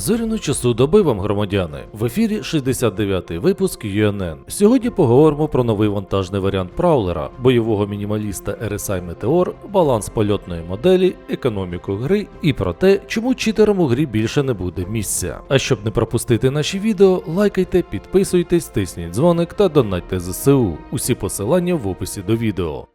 Зоряну часу доби вам, громадяни. В ефірі 69-й випуск UNN. Сьогодні поговоримо про новий вантажний варіант Праулера, бойового мінімаліста RSI Meteor, баланс польотної моделі, економіку гри і про те, чому читерам у грі більше не буде місця. А щоб не пропустити наші відео, лайкайте, підписуйтесь, тисніть дзвоник та донатьте ЗСУ. Усі посилання в описі до відео.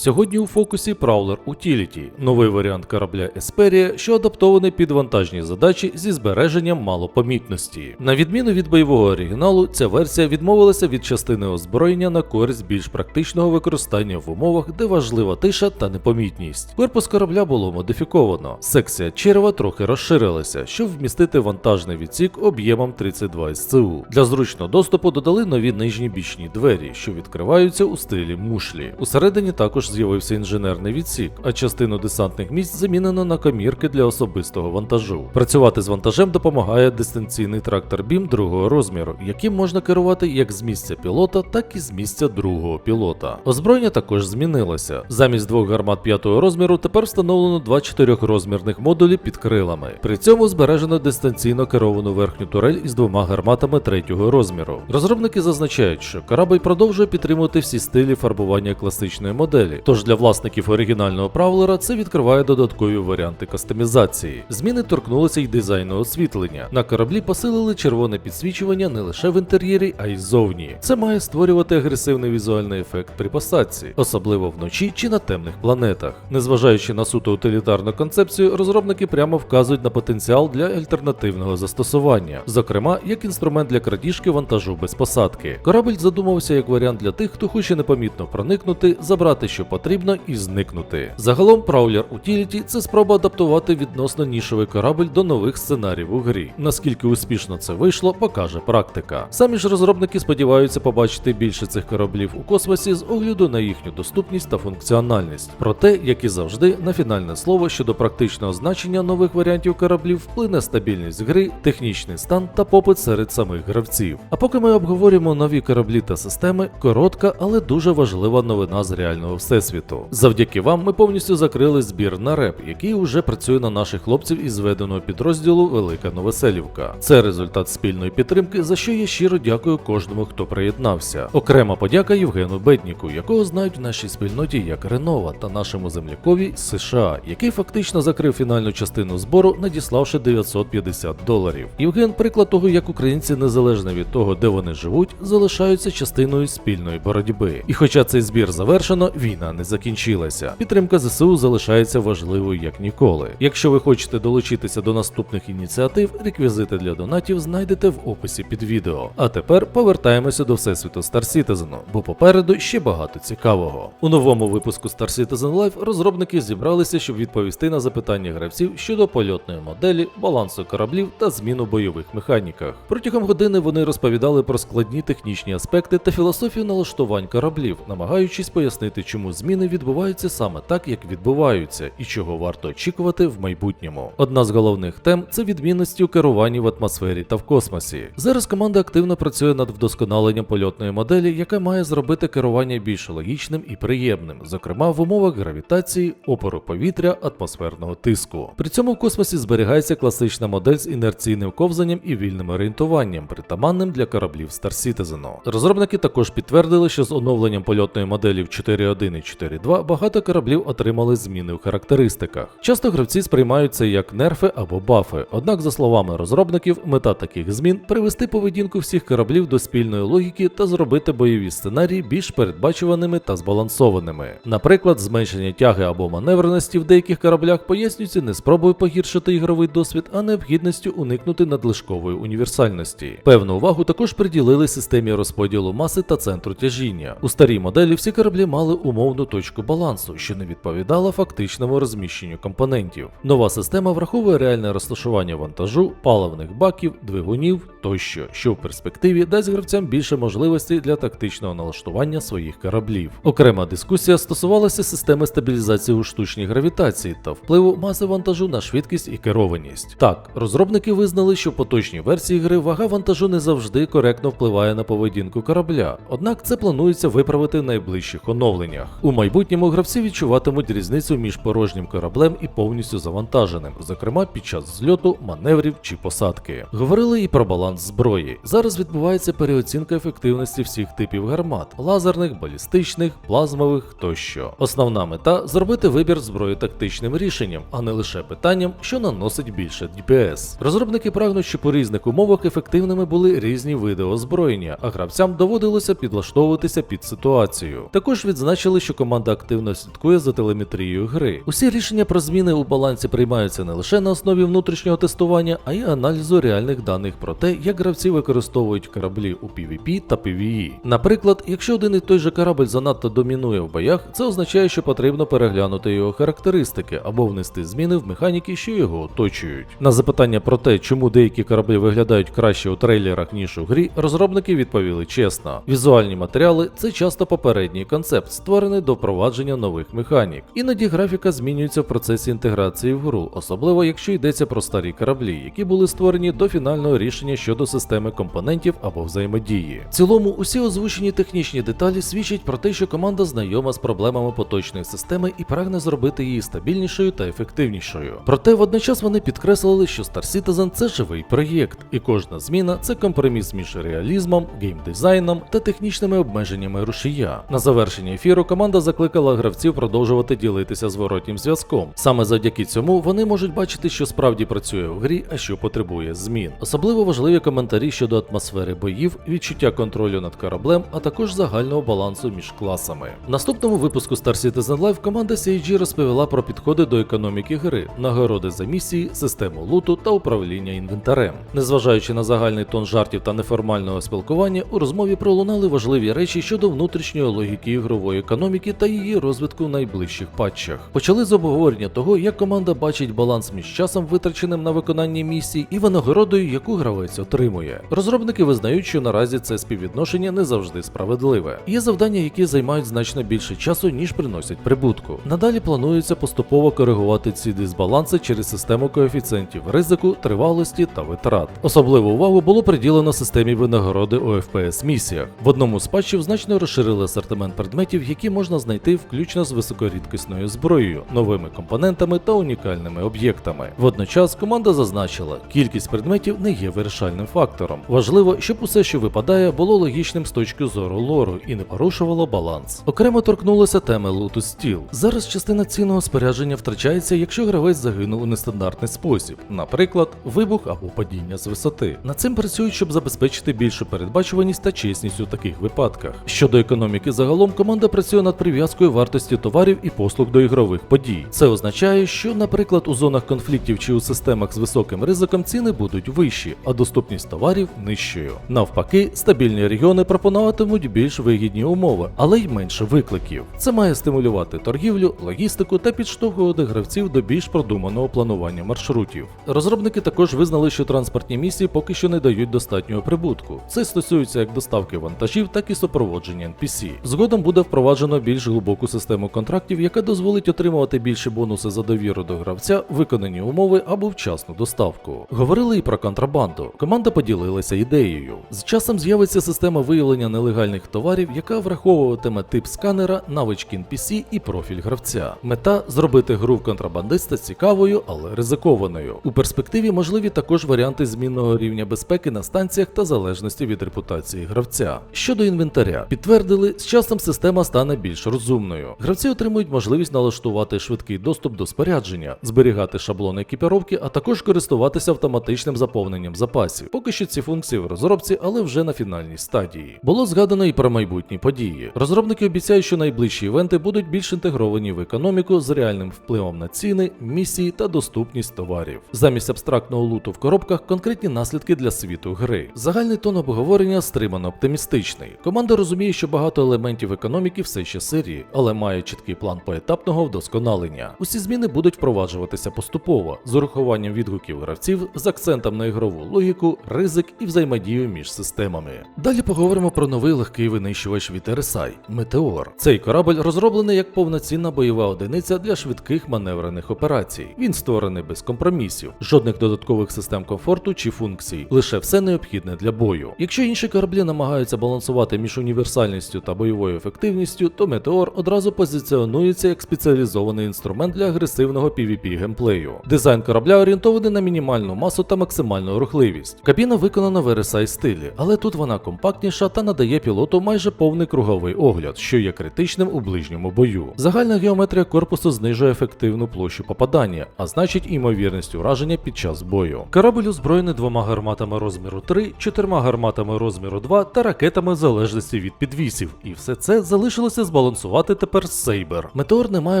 Сьогодні у фокусі Prowler Utility, новий варіант корабля Есперія, що адаптований під вантажні задачі зі збереженням малопомітності. На відміну від бойового оригіналу, ця версія відмовилася від частини озброєння на користь більш практичного використання в умовах, де важлива тиша та непомітність. Корпус корабля було модифіковано. Секція черева трохи розширилася, щоб вмістити вантажний відсік об'ємом 32 СЦУ. Для зручного доступу додали нові нижні бічні двері, що відкриваються у стилі мушлі. Усередині також з'явився інженерний відсік, а частину десантних місць замінено на комірки для особистого вантажу. Працювати з вантажем допомагає дистанційний трактор BIM другого розміру, яким можна керувати як з місця пілота, так і з місця другого пілота. Озброєння також змінилося. Замість двох гармат п'ятого розміру тепер встановлено два чотирьохрозмірних модулі під крилами. При цьому збережено дистанційно керовану верхню турель із двома гарматами третього розміру. Розробники зазначають, що корабль продовжує підтримувати всі стилі фарбування класичної моделі. Тож для власників оригінального правлера це відкриває додаткові варіанти кастомізації. Зміни торкнулися й дизайну освітлення. На кораблі посилили червоне підсвічування не лише в інтер'єрі, а й ззовні. Це має створювати агресивний візуальний ефект при посадці, особливо вночі чи на темних планетах. Незважаючи на суто утилітарну концепцію, розробники прямо вказують на потенціал для альтернативного застосування, зокрема як інструмент для крадіжки вантажу без посадки. Корабль задумався як варіант для тих, хто хоче непомітно проникнути, забрати що потрібно, і зникнути. Загалом Prowler Utility – це спроба адаптувати відносно нішовий корабль до нових сценаріїв у грі. Наскільки успішно це вийшло, покаже практика. Самі ж розробники сподіваються побачити більше цих кораблів у космосі з огляду на їхню доступність та функціональність. Проте, як і завжди, на фінальне слово щодо практичного значення нових варіантів кораблів вплине стабільність гри, технічний стан та попит серед самих гравців. А поки ми обговорюємо нові кораблі та системи, коротка, але дуже важлива новина з реального всесвіту. Завдяки вам ми повністю закрили збір на реп, який уже працює на наших хлопців із зведеного підрозділу Велика Новоселівка. Це результат спільної підтримки, за що я щиро дякую кожному, хто приєднався. Окрема подяка Євгену Бетніку, якого знають в нашій спільноті як Ренова, та нашому землякові США, який фактично закрив фінальну частину збору, надіславши 950 доларів. Євген приклад того, як українці, незалежно від того, де вони живуть, залишаються частиною спільної боротьби. І хоча цей збір завершено, війна не закінчилася. Підтримка ЗСУ залишається важливою як ніколи. Якщо ви хочете долучитися до наступних ініціатив, реквізити для донатів знайдете в описі під відео. А тепер повертаємося до всесвіту Star Citizen, бо попереду ще багато цікавого. У новому випуску Star Citizen Live розробники зібралися, щоб відповісти на запитання гравців щодо польотної моделі, балансу кораблів та зміну бойових механіках. Протягом години вони розповідали про складні технічні аспекти та філософію налаштувань кораблів, намагаючись пояснити, чому зміни відбуваються саме так, як відбуваються, і чого варто очікувати в майбутньому. Одна з головних тем це відмінності у керуванні в атмосфері та в космосі. Зараз команда активно працює над вдосконаленням польотної моделі, яка має зробити керування більш логічним і приємним, зокрема в умовах гравітації, опору повітря, атмосферного тиску. При цьому в космосі зберігається класична модель з інерційним ковзанням і вільним орієнтуванням, притаманним для кораблів Star Citizen. Розробники також підтвердили, що з оновленням польотної моделі в 4.1 і 4.2 багато кораблів отримали зміни у характеристиках. Часто гравці сприймають це як нерфи або бафи. Однак, за словами розробників, мета таких змін привести поведінку всіх кораблів до спільної логіки та зробити бойові сценарії більш передбачуваними та збалансованими. Наприклад, зменшення тяги або маневреності в деяких кораблях пояснюється не спробою погіршити ігровий досвід, а необхідністю уникнути надлишкової універсальності. Певну увагу також приділили системі розподілу маси та центру тяжіння. У старій моделі всі кораблі мали умовно умовну точку балансу, що не відповідала фактичному розміщенню компонентів. Нова система враховує реальне розташування вантажу, паливних баків, двигунів тощо, що в перспективі дасть гравцям більше можливостей для тактичного налаштування своїх кораблів. Окрема дискусія стосувалася системи стабілізації у штучній гравітації та впливу маси вантажу на швидкість і керованість. Так, розробники визнали, що в поточній версії гри вага вантажу не завжди коректно впливає на поведінку корабля, однак це планується виправити в найближчих оновленнях. У майбутньому гравці відчуватимуть різницю між порожнім кораблем і повністю завантаженим, зокрема під час зльоту, маневрів чи посадки. Говорили і про баланс зброї. Зараз відбувається переоцінка ефективності всіх типів гармат: лазерних, балістичних, плазмових тощо. Основна мета зробити вибір зброї тактичним рішенням, а не лише питанням, що наносить більше DPS. Розробники прагнуть, щоб у різних умовах ефективними були різні види озброєння, а гравцям доводилося підлаштовуватися під ситуацію. Також відзначили, що команда активно слідкує за телеметрією гри. Усі рішення про зміни у балансі приймаються не лише на основі внутрішнього тестування, а й аналізу реальних даних про те, як гравці використовують кораблі у PvP та PvE. Наприклад, якщо один і той же корабль занадто домінує в боях, це означає, що потрібно переглянути його характеристики або внести зміни в механіки, що його оточують. На запитання про те, чому деякі кораблі виглядають краще у трейлерах ніж у грі, розробники відповіли чесно. Візуальні матеріали це часто попередній концепт, створений до впровадження нових механік. Іноді графіка змінюється в процесі інтеграції в гру, особливо якщо йдеться про старі кораблі, які були створені до фінального рішення щодо системи компонентів або взаємодії. В цілому, усі озвучені технічні деталі свідчать про те, що команда знайома з проблемами поточної системи і прагне зробити її стабільнішою та ефективнішою. Проте водночас вони підкреслили, що Star Citizen це живий проєкт, і кожна зміна це компроміс між реалізмом, геймдизайном та технічними обмеженнями рушія. На завершення ефіру команда закликала гравців продовжувати ділитися зворотнім зв'язком. Саме завдяки цьому вони можуть бачити, що справді працює в грі, а що потребує змін. Особливо важливі коментарі щодо атмосфери боїв, відчуття контролю над кораблем, а також загального балансу між класами. В наступному випуску Star Citizen Live команда CIG розповіла про підходи до економіки гри, нагороди за місії, систему луту та управління інвентарем. Незважаючи на загальний тон жартів та неформального спілкування, у розмові пролунали важливі речі щодо внутрішньої логіки ігрової економіки та її розвитку в найближчих патчах. Почали з обговорення того, як команда бачить баланс між часом, витраченим на виконання місій, і винагородою, яку гравець отримує. Розробники визнають, що наразі це співвідношення не завжди справедливе. Є завдання, які займають значно більше часу, ніж приносять прибутку. Надалі планується поступово коригувати ці дисбаланси через систему коефіцієнтів ризику, тривалості та витрат. Особливу увагу було приділено системі винагороди у FPS місіях. В одному з патчів значно розширили асортимент предметів, які можна знайти включно з високорідкісною зброєю, новими компонентами та унікальними об'єктами. Водночас команда зазначила, кількість предметів не є вирішальним фактором. Важливо, щоб усе, що випадає, було логічним з точки зору лору і не порушувало баланс. Окремо торкнулося теми луту стіл. Зараз частина цінного спорядження втрачається, якщо гравець загинув у нестандартний спосіб, наприклад, вибух або падіння з висоти. Над цим працюють, щоб забезпечити більшу передбачуваність та чесність у таких випадках. Щодо економіки загалом, команда працює над прив'язкою вартості товарів і послуг до ігрових подій. Це означає, що, наприклад, у зонах конфліктів чи у системах з високим ризиком ціни будуть вищі, а доступність товарів нижчою. Навпаки, стабільні регіони пропонуватимуть більш вигідні умови, але й менше викликів. Це має стимулювати торгівлю, логістику та підштовхувати гравців до більш продуманого планування маршрутів. Розробники також визнали, що транспортні місії поки що не дають достатнього прибутку. Це стосується як доставки вантажів, так і супроводження NPC. Згодом буде впроваджено більш глибоку систему контрактів, яка дозволить отримувати більші бонуси за довіру до гравця, виконані умови або вчасну доставку. Говорили і про контрабанду. Команда поділилася ідеєю. З часом з'явиться система виявлення нелегальних товарів, яка враховуватиме тип сканера, навички NPC і профіль гравця. Мета зробити гру в контрабандиста цікавою, але ризикованою. У перспективі можливі також варіанти змінного рівня безпеки на станціях та залежності від репутації гравця. Щодо інвентаря, підтвердили, з часом система стане більш розумною. Гравці отримують можливість налаштувати швидкий доступ до спорядження, зберігати шаблони екіпіровки, а також користуватися автоматичним заповненням запасів. Поки що ці функції в розробці, але вже на фінальній стадії. Було згадано і про майбутні події. Розробники обіцяють, що найближчі івенти будуть більш інтегровані в економіку з реальним впливом на ціни, місії та доступність товарів. Замість абстрактного луту в коробках конкретні наслідки для світу гри. Загальний тон обговорення стримано оптимістичний. Команда розуміє, що багато елементів економіки все ще серії, але має чіткий план поетапного вдосконалення. Усі зміни будуть впроваджуватися поступово з урахуванням відгуків гравців з акцентом на ігрову логіку, ризик і взаємодію між системами. Далі поговоримо про новий легкий винищувач від RSI – Метеор. Цей корабль розроблений як повноцінна бойова одиниця для швидких маневрених операцій. Він створений без компромісів, жодних додаткових систем комфорту чи функцій, лише все необхідне для бою. Якщо інші кораблі намагаються балансувати між універсальністю та бойовою ефективністю, то Метеор одразу позиціонується як спеціалізований інструмент для агресивного PvP геймплею. Дизайн корабля орієнтований на мінімальну масу та максимальну рухливість. Кабіна виконана в RSI стилі, але тут вона компактніша та надає пілоту майже повний круговий огляд, що є критичним у ближньому бою. Загальна геометрія корпусу знижує ефективну площу попадання, а значить і ймовірність ураження під час бою. Корабль озброєний двома гарматами розміру 3, чотирма гарматами розміру 2 та ракетами залежності від підвісів. І все це залишилося збалансувати тепер Сейбер. Метеор не має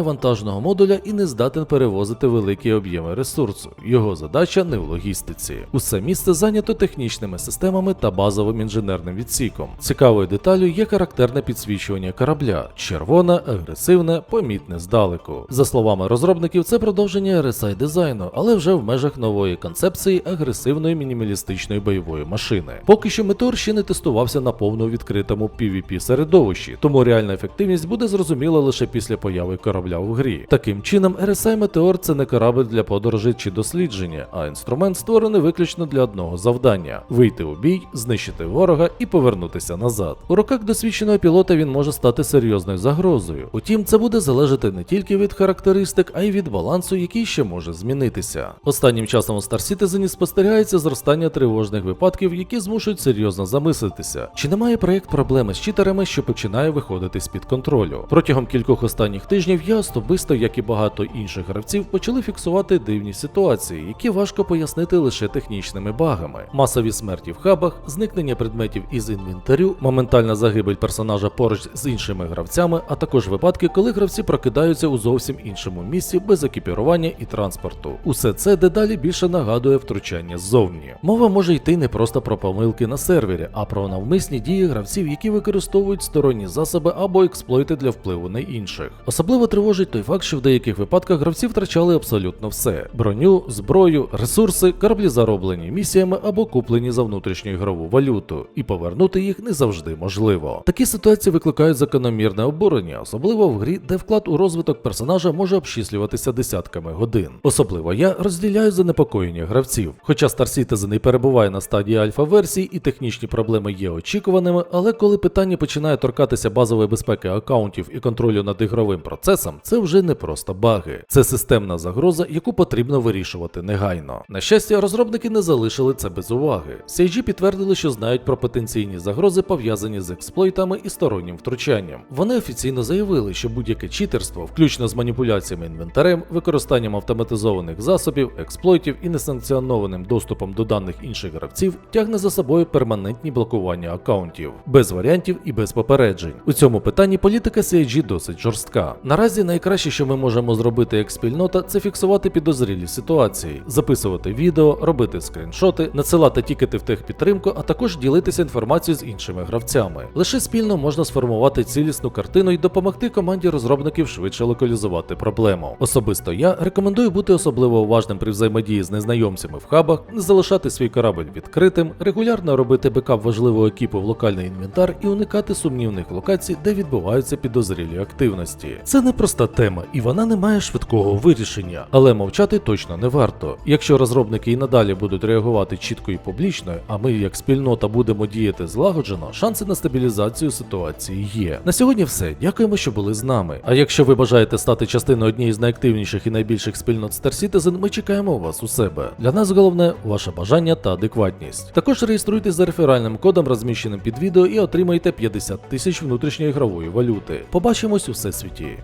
вантажного модуля і не здатен перевозити великі об'єми ресурсу. Його задача не в логістиці. Усе місце зайнято технічними системами та базовим інженерним відсіком. Цікавою деталю є характерне підсвічування корабля: червоне, агресивне, помітне здалеку. За словами розробників, це продовження RSI дизайну, але вже в межах нової концепції агресивної мінімалістичної бойової машини. Поки що Метеор ще не тестувався на повно відкритому PvP середовищі, тому реальна ефективність буде зрозуміла лише після появи корабля в грі. Таким чином, RSI Метеор це не корабль для подорожей чи дослідження, а інструмент створений виключно для одного завдання: вийти у бій, знищити ворога і повернутися назад. У руках досвідченого пілота він може стати серйозною загрозою. Утім, це буде залежати не тільки від характеристик, а й від балансу, який ще може змінитися. Останнім часом у Star Citizen спостерігається зростання тривожних випадків, які змушують серйозно замислитися. Чи немає проєкт проблеми з читерами, що починає виходити з під контролю? Протягом кількох останніх тижнів я особисто, як і багато інших гравців, почали фіксувати дивні ситуації, які важко пояснити лише технічними багами. Масові смерті в хабах, зникнення предметів із інвентарю, моментальна загибель персонажа поруч з іншими гравцями, а також випадки, коли гравці прокидаються у зовсім іншому місці без екіпірування і транспорту. Усе це дедалі більше нагадує втручання ззовні. Мова може йти не просто про помилки на сервері, а про навмисні дії гравців, які використовують сторонні засоби або експлойти для впливу на інших. Особливо тривожить той факт, що в деяких випадках гравці втрачали абсолютно все: броню, зброю, ресурси, кораблі зароблені місіями або куплені за внутрішню ігрову валюту, і повернути їх не завжди можливо. Такі ситуації викликають закономірне обурення, особливо в грі, де вклад у розвиток персонажа може обчислюватися десятками годин. Особливо я розділяю занепокоєння гравців. Хоча Star Citizen і перебуває на стадії альфа-версії і технічні проблеми є очікуваними, але коли питання починає торкатися базової безпеки аккаунтів і контролю над ігровим процесом, це вже не просто баги. Це системна загроза, яку потрібно вирішувати негайно. На щастя, розробники не залишили це без уваги. CIG підтвердили, що знають про потенційні загрози, пов'язані з експлойтами і стороннім втручанням. Вони офіційно заявили, що будь-яке читерство, включно з маніпуляціями інвентарем, використанням автоматизованих засобів, експлойтів і несанкціонованим доступом до даних інших гравців, тягне за собою перманентні блокування аккаунтів, без варіантів і без попереджень. У цьому питанні політика CIG досить жорстка. Наразі найкраще, що ми можемо зробити як спільнота, це фіксувати підозрілі ситуації, записувати відео, робити скріншоти, надсилати тікети в техпідтримку, а також ділитися інформацією з іншими гравцями. Лише спільно можна сформувати цілісну картину і допомогти команді розробників швидше локалізувати проблему. Особисто я рекомендую бути особливо уважним при взаємодії з незнайомцями в хабах, не залишати свій корабль відкритим, регулярно робити бекап важливого екіпу в локальний інвентар і уникати сумнівних локацій, де відбуваються підозрілі активності. Це не проста тема, і вона не має швидкого вирішення, але мовчати точно не варто. Якщо розробники і надалі будуть реагувати чітко і публічно, а ми як спільнота будемо діяти злагоджено, шанси на стабілізацію ситуації є. На сьогодні все. Дякуємо, що були з нами. А якщо ви бажаєте стати частиною однієї з найактивніших і найбільших спільнот Star Citizen, ми чекаємо вас у себе. Для нас головне ваше бажання та адекватність. Також реєструйтесь за реферальним кодом, розміщеним під відео, і отримайте 50 тисяч внутрішньої ігрової валюти. Побачимось у всесвіті.